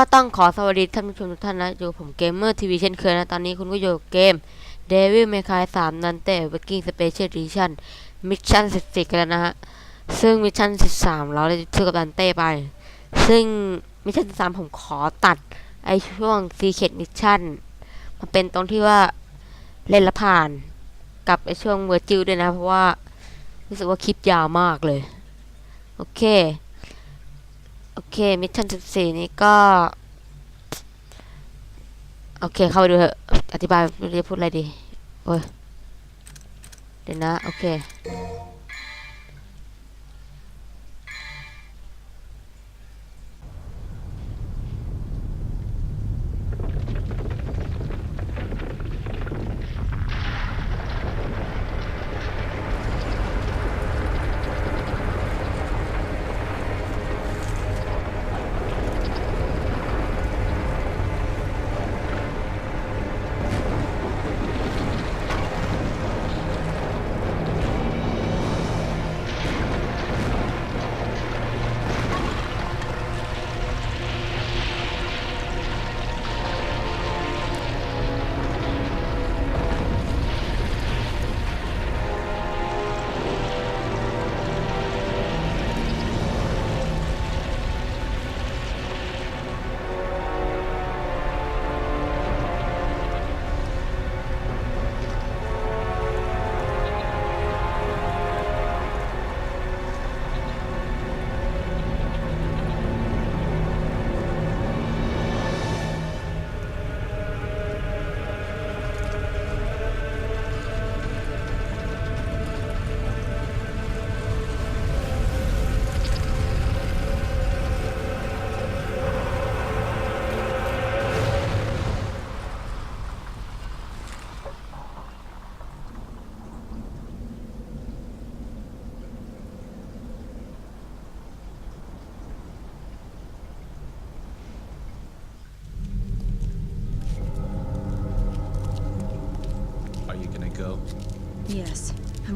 ก็ต้องขอสวัสดีท่านผู้ชมทุกท่านนะอยู่ผมเกมเมอร์ทีวีเช่นเคยนะ ตอนนี้คุณก็อยู่กับเกม Devil May Cry 3 นันเต้ Working Special Edition มิชชั่น14 กันแล้วนะฮะ ซึ่งมิชชั่น13 เราได้ช่วยกับดันเต้ไป ซึ่งมิชชั่น13 ผมขอตัด ไอช่วง Secret Mission มาเป็นตรงที่ว่าเล่นละผ่าน กับไอช่วงเวอร์จิลด้วยนะ เพราะว่ารู้สึกว่าคลิปยาวมากเลย โอเค โอเค มิชชั่น14นี้ก็ โอเค เข้าไปดูเถอะ อธิบายไม่รู้จะพูดอะไรดี โอ้ย เดี๋ยวนะ โอเค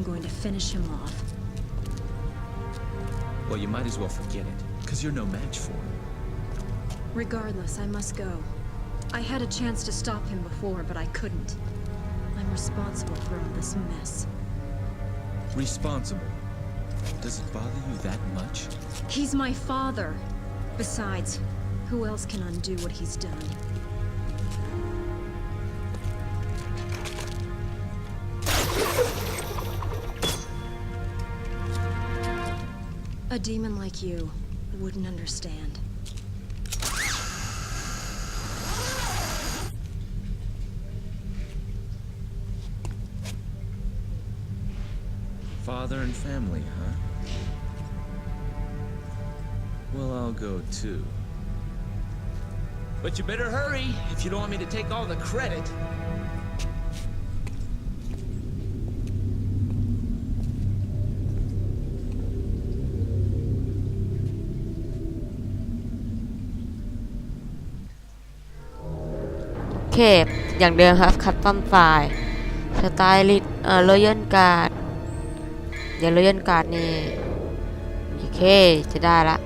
I'm going to finish him off. Well, you might as well forget it, because you're no match for him. Regardless, I must go. I had a chance to stop him before, but I couldn't. I'm responsible for all this mess. Responsible. Does it bother you that much? He's my father. Besides, who else can undo what he's done? A demon like you wouldn't understand. Father and family, huh? Well, I'll go too. But you better hurry if you don't want me to take all the credit. เคปอย่างเดิมครับคัสตอมไฟล์สไตลิสเอ่อรอยัลการ์ดเดี๋ยวรอยัลการ์ดนี่โอเคจะได้ละ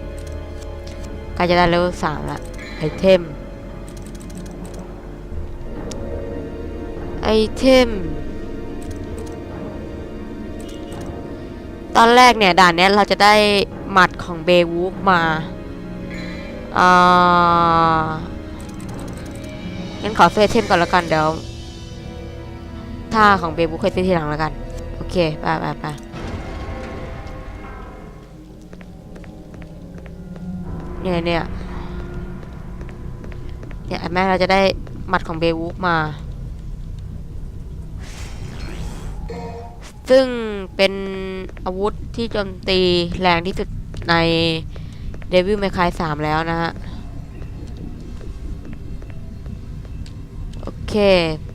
กล้จะได้เลเวลสามละไอเทมไอเทมตอนแรกเนี่ยด่านเนี้ยเราจะได้หมัดของเบวูฟมาอ่า งั้นขอเฟซเทมก่อนแล้วกันเดี๋ยวท่าของเบบุค่อยซื้อทีหลังแล้วกัน โอเคไปไปไปเนี่ยเนี่ยเนี่ยแม่เราจะได้หมัดของเบวูมา ซึ่งเป็นอาวุธที่โจมตีแรงที่สุดใน Devil May Cry 3แล้วนะฮะ เค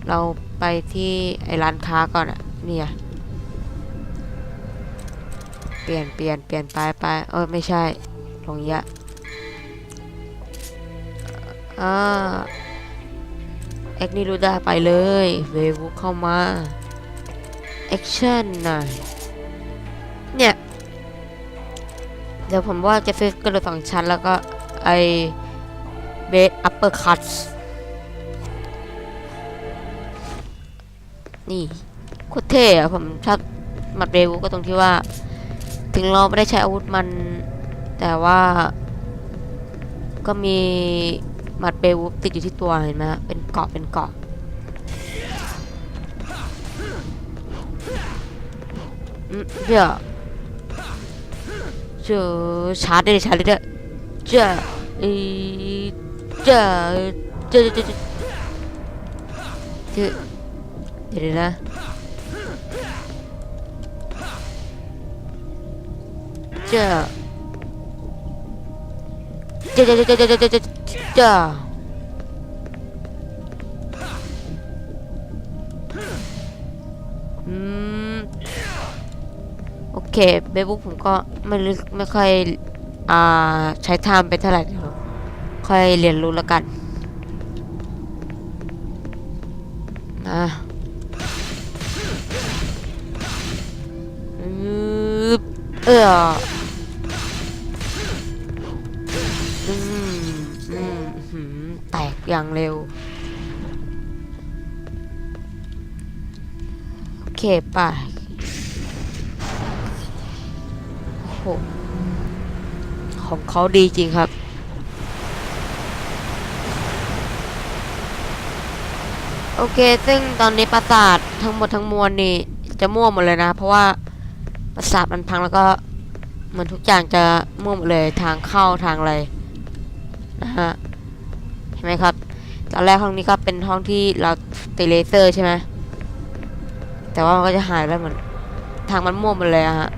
เราไปที่ไอ้ร้านค้าก่อนอะเนี่ยเปลี่ยนเปลี่ยนเปลี่ยนไปไปเออไม่ใช่ตรงเนี้ยอ่าเอ็กนี่รู้ได้ไปเลยเววุเข้ามาแอคชั่นหน่อยเนี่ยเดี๋ยวผมว่าจะซื้อกระโดดสองชั้นแล้วก็ไอเบสอัปเปอร์คัต นี่โคตรเท่อะผมชอบหมัดเบวูก็ตรงที่ว่า ถึงเราไม่ได้ใช้อาวุธมัน แต่ว่า ก็มีหมัดเบวูติดอยู่ที่ตัวเห็นไหมเป็นเกาะเป็นเกาะเดี๋ยวเจอชาร์จได้ชาร์จได้เลยเจ้าอีเจ้าเจ้าเจ้าเจ้า เดี๋ยวนะเจ้าเจ้าเจ้าเจ้าเจ้าเจ้าจ้าอืมโอเคเบบุ๊กผมก็ไม่ไม่ค่อยอ่าใช้ไทม์ไปเท่าไหร่ค่อยเรียนรู้แล้วกันนะ อออืมอืมหืมแตกอย่างเร็ว โอเคไป่ะโอ้โหของเขาดีจริงครับโอเค ซึ่งตอนนี้ปราสาททั้งหมดทั้งมวลนี่จะมั่วหมดเลยนะ เพราะว่า ปราสาทมันพังแล้วก็เหมือนทุกอย่างจะมั่วหมดเลยทางเข้าทางอะไรนะฮะเห็นไหมครับ ตอนแรกห้องนี้ก็เป็นห้องที่เราตีเลเซอร์ใช่ไหมแต่ว่ามันก็จะหายไปเหมือนทางมันมั่วหมดเลยอะฮะ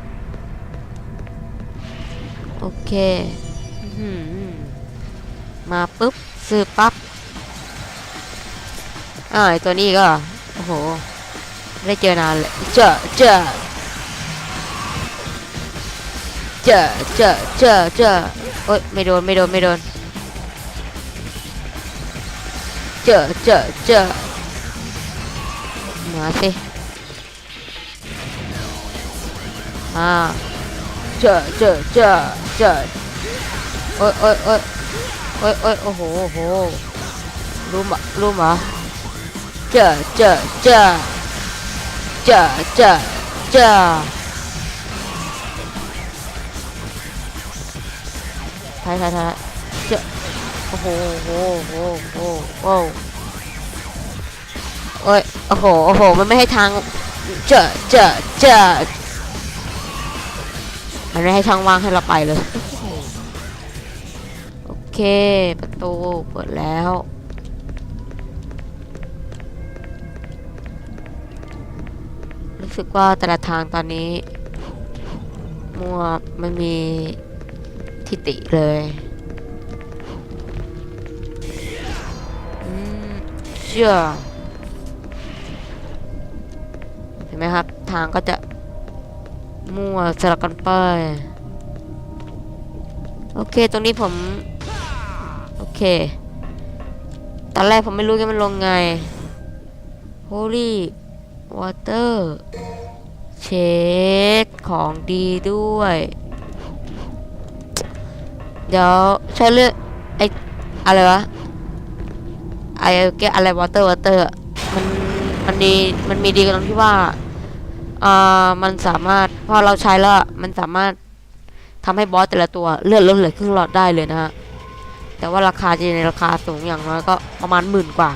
โอเคมาปุ๊บซื้อปั๊บอ้าไอตัวนี้ก็โอ้โห ไม่ได้เจอนานเลยเจอเจอ เจอเจอเจอเจอโอ๊ยไม่โดนไม่โดนไม่โดนเจอเจอเจอมาสิอ่าเจอเจอเจอเจอโอ้ยโอ้ยโอ้ยโอ้ยโอ้ยโอ้โหโอ้โหรู้มะรู้มะเจอเจอเจอเจอเจอเจอ ถ่ายถ่ายถ่ายเจอโอ้โหโอ้โหโอ้โหโอ้โหโอ้ยโอ้โหโอ้โหมันไม่ให้ทางเจอเจอเจอมันไม่ให้ช่องว่างให้เราไปเลยโอเคประตูเปิดแล้วรู้สึกว่าแต่ละทางตอนนี้มัวไม่มีิติเลยเชื่อเห็นไหมครับ ทางก็จะมั่วสลับกันไป โอเค ตรงนี้ผม โอเค ตอนแรกผมไม่รู้ว่ามันลงไง Holy Water เช็คของดีด้วย เดี๋ยวใช้เลือกไออะไรวะไอเกอะไร Water Water อะมันมันดีมันมีดีตรงที่ว่าอ่ามันสามารถพอเราใช้แล้วมันสามารถทำให้บอสแต่ละตัวเลือดลดเหลือครึ่งหลอดได้เลยนะฮะแต่ว่าราคาจะในราคาสูงอย่างน้อยก็ประมาณหมื่นกว่า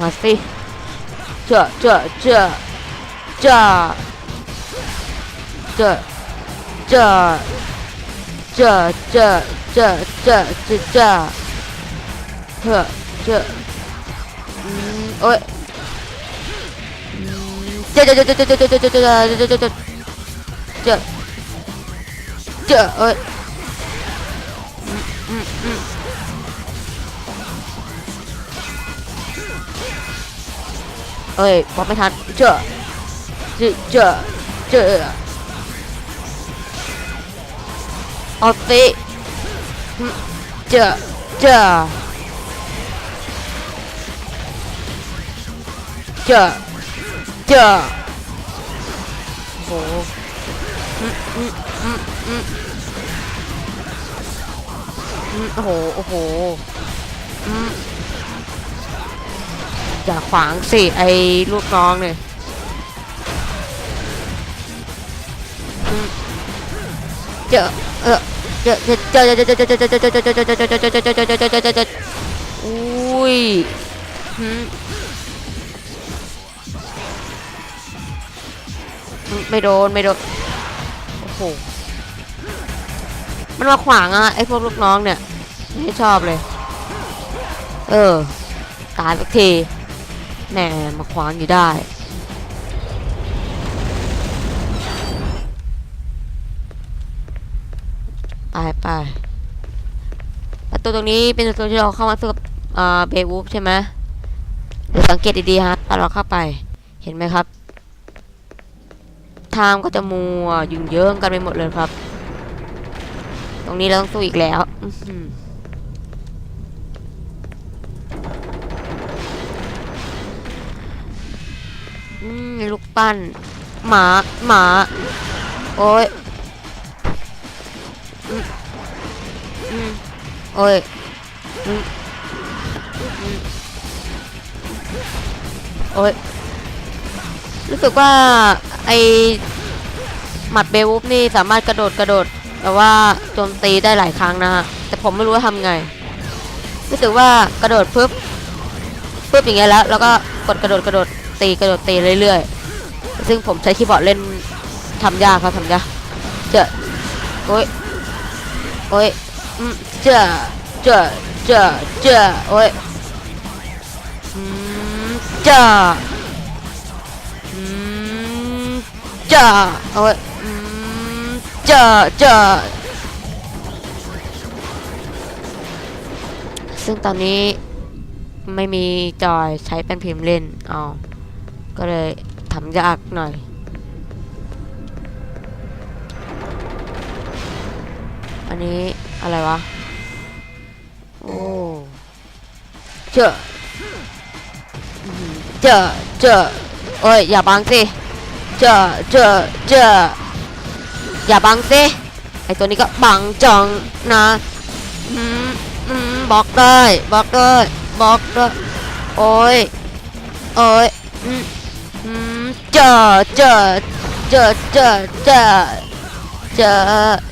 มาสิเจอเจอเจอเจอเจอเจ 这这这这这这，这这，嗯，喂，这这这这这这这这这这这这这这这喂，嗯嗯嗯，喂，我没弹，这这这这。 어때? 자, 자, 자, 자. 뭐? 음, 음, 음, 음. 음, 호, 호. 음. อย่าขวางสิไอ้ลูกน้องเนี่ยเจอเออ อุ้ยไม่โดน ไม่โดน โอ้โห มันมาขวางอะไอพวกลูกน้องเนี่ย ไม่ชอบเลย เออ ตายสักทีแหมมาขวางอยู่ได้ ไปไปประตูตรงนี้เป็นประตูที่เราเข้ามาสู้กับเบวูฟใช่ไหมเดี๋ยวสังเกตดีๆฮะตอนเราเข้าไป เห็นไหมครับ ทางก็จะมัวยุ่งเยิ้งกันไปหมดเลยครับ ตรงนี้เราต้องสู้อีกแล้วลูกปั้น หมา หมา โอ้ย โอ้ยโอ้ยรู้สึกว่าไอหมัดเบลวูฟนี่สามารถกระโดดกระโดดแต่ว่าโจมตีได้หลายครั้งนะฮะแต่ผมไม่รู้ว่าทำไงรู้สึกว่ากระโดดปึ๊บปึ๊บอย่างเงี้ยแล้วแล้วก็กดกระโดดกระโดดตีกระโดดตีเรื่อยๆซึ่งผมใช้คีย์บอร์ดเล่นทำยากครับทำยากเจอโอ้ย โอ้ยเจ้าเจ้าเจ้าจ้าโอ้ยเจ้าเจ้าโอ้ยเจ้าจ้าซึ่งตอนนี้ไม่มีจอยใช้เป็นพิมพ์เล่นอ๋อก็เลยทำยากหน่อย อันนี้อะไรวะ โอ้เจอเจอเจอโอ้ยอย่าบังซิเจอเจอเจออย่าบังซิไอตัวนี้ก็บังจังนะอืมอืมบอกได้บอกได้บอกได้โอ้ยโอ้ยเจอเจอเจอเจอเจอเจอ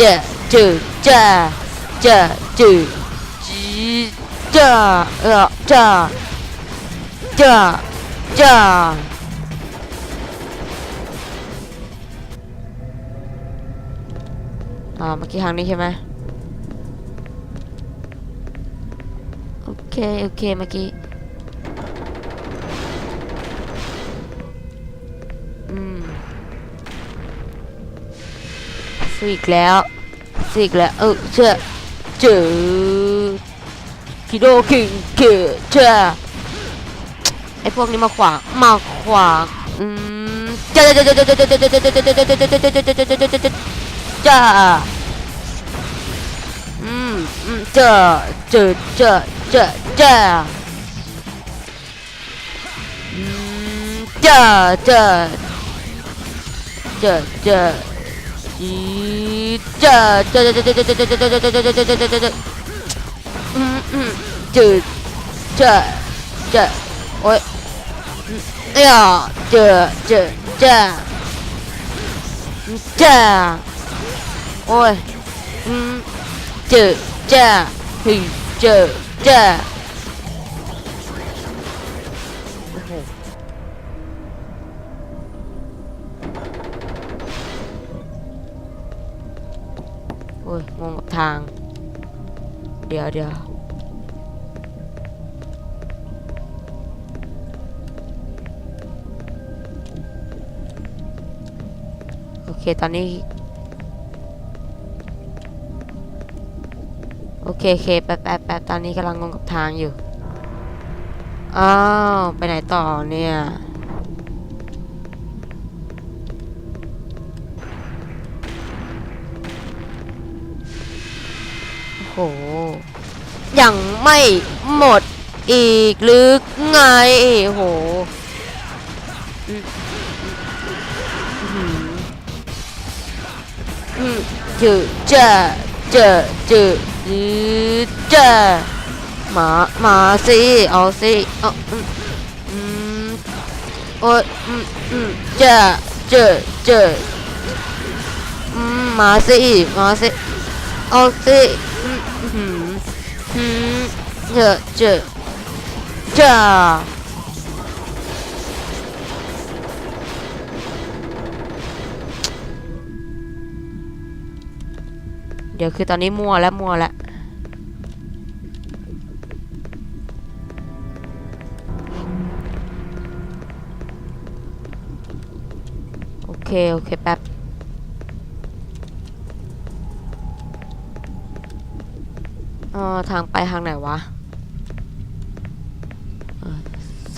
chà trừ cha chà trừ chí cha cha cha ờ, cha à ờ, mà cái hàng đi xem ai ok ok, mà kia สู้อีกแล้วสู้อีกแล้วเออเชื่อเจอคิโดคิงเกเชื่อไอพวกนี้มาขวางมาขวางอืมจ้าจ้าจ้าจ้าจ้าจ้าจ้าจ้าจ้าจ้าจ้าจ้าจ้าจ้าจ้าจ้าจ้าอืมอืมจ้าจ้าจ้าจ้าจ้าอืมจ้าจ้าจ้าจ้าอีจ้าจ้าจ้าจ้าจ้าจ้าจ้าจ้าจ้าจ้าจ้า 자, 자, 자, 자, 자, 자, 자, 자, 자, 자, 자, 자, 자, 자, 자, 자, 음, 음, 저, 자, 자, 어, 야, 저, 저, 자, 자, 어, 음, 저, 자, 저, 자. อ้ยงงกับทาง เดี๋ยวเดี๋ยวโอเคตอนนี้ โอเคโอเคแป๊บแป๊บแป๊บตอนนี้กำลังงงกับทางอยู่ อ้าว ไปไหนต่อเนี่ย ยังไม่หมดอีกหรือไงโหจืดเจอเจอจืดเจอมามาสิเอาสิเอามอ้ยเจอเจอเจอมาสิมาสิเอาสิ เจอเดี๋ยวคือตอนนี้มัวแล้วมัวแล้วโอเค โอเค แป๊บเออทางไปทางไหนวะ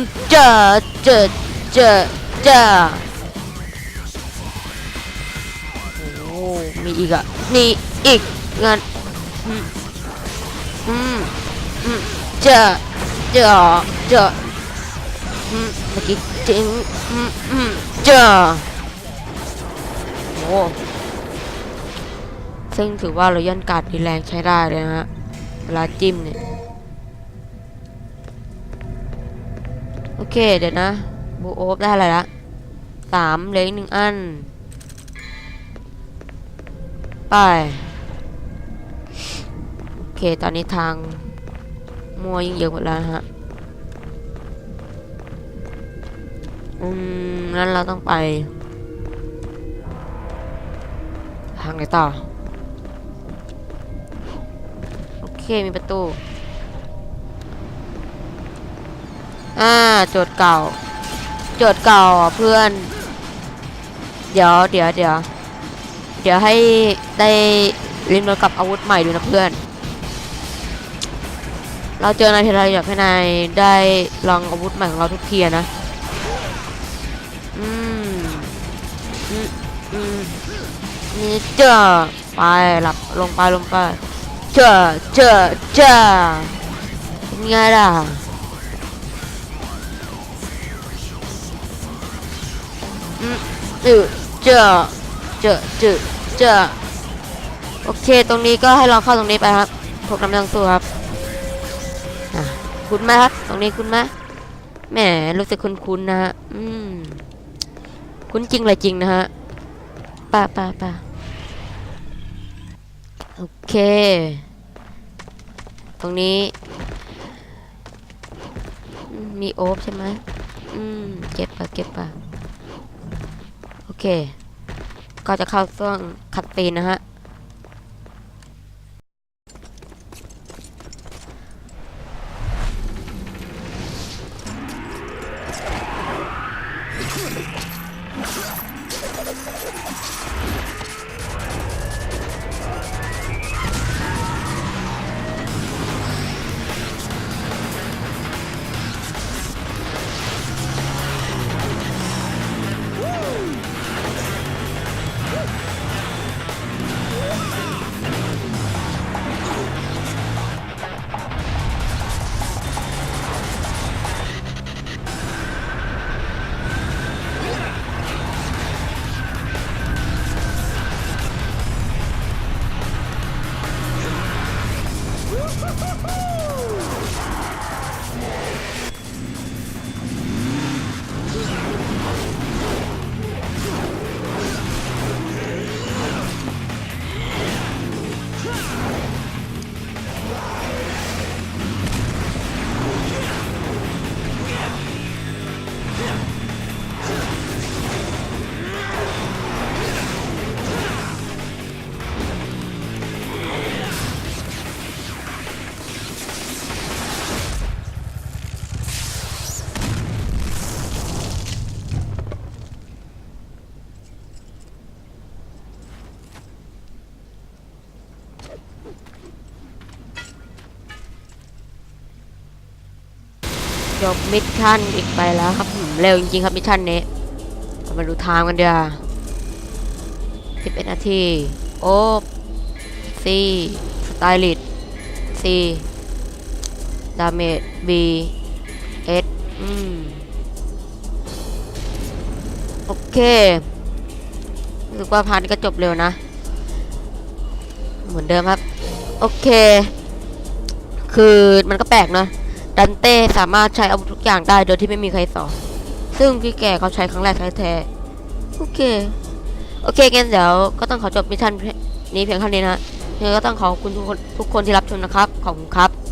มเจอเจอเจอเจอโอ้มีอีกอะมีอีกเงินอืมอืมอืมเจอเจอเจออืมเมื่อกี้จริงอืมอืมเจอโอ้ซึ่งถือว่าเราย่นการ์ดดีแรงใช้ได้เลยนะฮะเวลาจิ้มเนี่ย โอเค เดี๋ยวนะบูโอฟได้อะไรละสามเหลืออีกหนึ่งอัน ไป โอเค ตอนนี้ทางมัวยิ่งเยอะหมดแล้วฮะ อืมนั้นเราต้องไป ทางไหนต่อ โอเค มีประตู อ่าโจทย์เก่า โจทย์เก่าเพื่อน เดี๋ยวเดี๋ยวเดี๋ยวเดี๋ยวให้ได้ลิมรกับอาวุธใหม่ดูนะเพื่อน เราเจอนายทีไรอยากให้นายได้ลองอาวุธใหม่ของเราทุกเทีอะนะ อืม อืมอืมนี่เจอไปหลับลงไปลงไปเจอเจอเจอเป็นไงล่ะ อืมเอเจอเจอเจอเจอโอเค ตรงนี้ก็ให้เราเข้าตรงนี้ไปครับพวกน้ำยังสู้ครับคุณไหมครับ ตรงนี้คุณไหมแหมรู้สึกคุ้นๆนะฮะอืมคุ้นจริงเลยจริงนะฮะป่าป่าป่าโอเค ตรงนี้ มีโอ๊บใช่ไหมอืมเก็บป่ะเก็บป่ะ เค ก็จะเข้าช่วงคัดซีนนะฮะ จบมิชชั่นอีกไปแล้วครับเร็วจริงๆครับมิชชั่นนี้มาดูไทม์กันเดียว11นาที โอ้ซีสไตลิสซีดาเมจบีเอสอืม โอเครู้สึกว่าพาร์ทนี้ก็จบเร็วนะ เหมือนเดิมครับ โอเค คือมันก็แปลกเนอะ ดันเต้สามารถใช้อาวุธทุกอย่างได้โดยที่ไม่มีใครสอนซึ่งพี่แกเขาใช้ครั้งแรกแท้ๆโอเค โอเคงั้นเดี๋ยวก็ต้องขอจบมิชชั่นนี้เพียงเท่านี้นะยังไงก็ต้องขอบคุณทุกคนทุกคนที่รับชมนะครับ ขอบคุณครับ